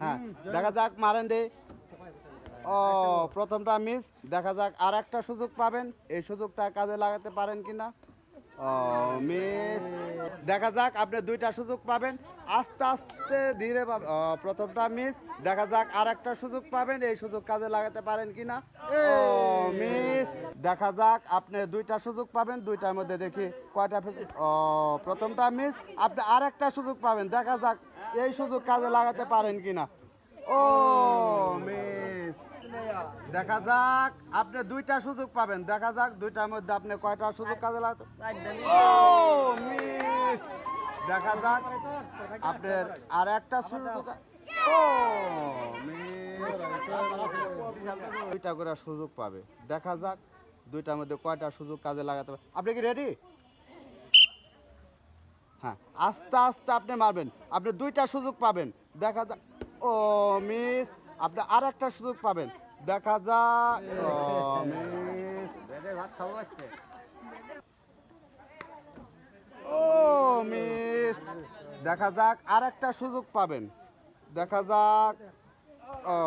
হ্যাঁ দেখা যাক মারেন দে। ও প্রথমটা মিস দেখা যাক আর একটা সুযোগ পাবেন। এই সুযোগটা কাজে লাগাতে পারেন কিনা? মিস দেখা যাক আপনি দুইটা সুযোগ পাবেন। আস্তে আস্তে ধীরে ও, প্রথমটা মিস। দেখা যাক আর একটা সুযোগ পাবেন। এই সুযোগ কাজে লাগাতে পারেন কিনা? ও মিস দেখা যাক আপনি দুইটা সুযোগ পাবেন। দুইটার মধ্যে দেখি কয়টা ও প্রথমটা মিস। আপনি আর একটা সুযোগ পাবেন। দেখা যাক এই সুযোগ কাজে লাগাতে পারেন কিনা। ও মিস দেখা যাক, আপনি দুইটা সুযোগ পাবেন। দেখা যাক, দুইটার মধ্যে আপনি কয়টা সুযোগ কাজে লাগাতে মিস দেখা যাক আপনার আর একটা সুযোগ ও দুইটা করে সুযোগ পাবে। দেখা যাক, দুইটার মধ্যে কয়টা সুযোগ কাজে লাগাতে পারে। আপনি কি রেডি হ্যাঁ আস্তে আস্তে আপনি মারবেন। আপনি দুইটা সুযোগ পাবেন। দেখা যাক। ও মিস আপনি আর একটা সুযোগ পাবেন। দেখা যাক। ও মিস ও মিস। দেখা যাক আর একটা সুযোগ পাবেন। দেখা যাক। ও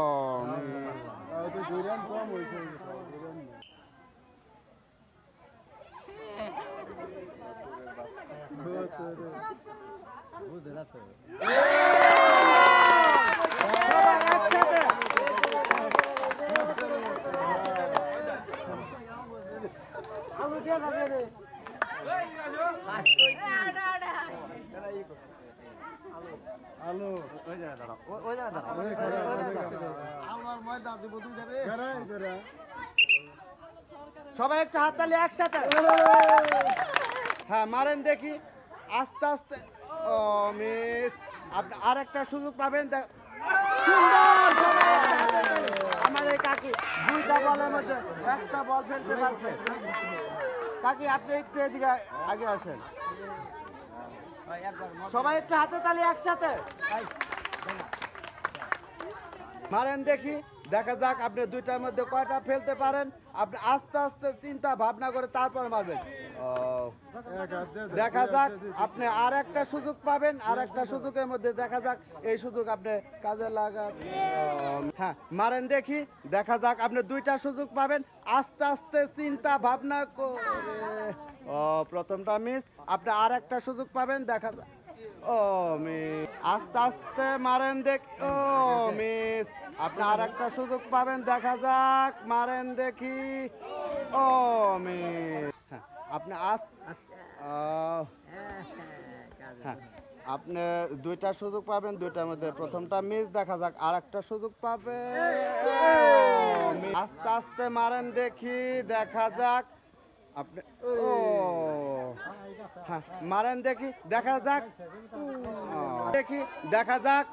মিস। সবাই একটু হাততালি একসাথে। হ্যাঁ মারেন দেখি। আস্তে আস্তে। ও মিস। আপনি আর একটা সুযোগ পাবেন সুন্দর আমার এই কাকি দুইটা বলের মধ্যে একটা বল ফেলতে পারছে। কাকি, আপনি একটু এদিকে আগে আসেন। সবাই একটু হাতে তালি একসাথে। মারেন দেখি, দেখা যাক আপনি দুইটার মধ্যে কয়টা ফেলতে পারেন। আপনি আস্তে আস্তে চিন্তা ভাবনা করে তারপর মারবেন। দেখা যাক আপনি আর একটা সুযোগ পাবেন আর একটা সুযোগের মধ্যে দেখা যাক এই সুযোগ আপনি কাজে লাগা হ্যাঁ মারেন দেখি দেখা যাক আপনি দুইটা সুযোগ পাবেন। আস্তে আস্তে চিন্তা ভাবনা করে। ও প্রথমটা মিস আপনি আর একটা সুযোগ পাবেন দেখা যাক। ও মিস। আস্তে আস্তে মারেন দেখ ও মিস। আপনি আর একটা সুযোগ পাবেন দেখা যাক মারেন দেখি। ও মিস। হ্যাঁ, আপনি আস হ্যাঁ আপনি দুইটা সুযোগ পাবেন দুইটার মধ্যে প্রথমটা মিস দেখা যাক আর একটা সুযোগ পাবে। আস্তে আস্তে মারেন দেখি দেখা যাক। আপনি ও। হ্যাঁ মারেন দেখি, দেখা যাক। দেখি, দেখা যাক।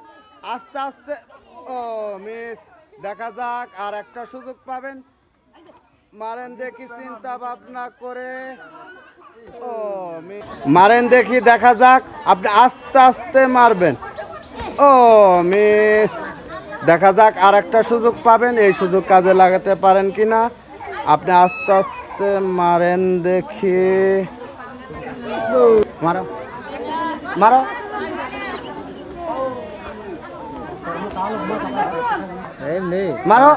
আস্তে আস্তে। ও, মিস, দেখা যাক, আর একটা সুযোগ পাবেন। মারেন দেখি, চিন্তা ভাবনা করে। ও মারেন দেখি, দেখা যাক। আপনি আস্তে আস্তে মারবেন। ও, মিস। দেখা যাক, আর একটা সুযোগ পাবেন। এই সুযোগ কাজে লাগাতে পারেন কিনা। আপনি আস্তে আস্তে মারেন দেখি। মারো। মারো। মারো।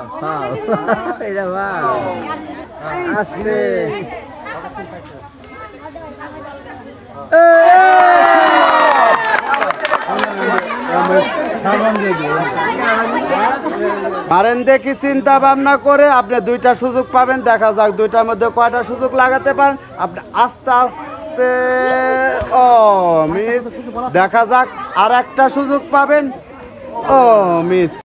আস্তে মারেন দেখি, চিন্তা ভাবনা করে আপনি দুইটা সুযোগ পাবেন, দেখা যাক দুইটার মধ্যে কয়টা সুযোগ লাগাতে পারেন। আপনি আস্তে আস্তে, ও, মিস, দেখা যাক আর একটা সুযোগ পাবেন। ও, মিস।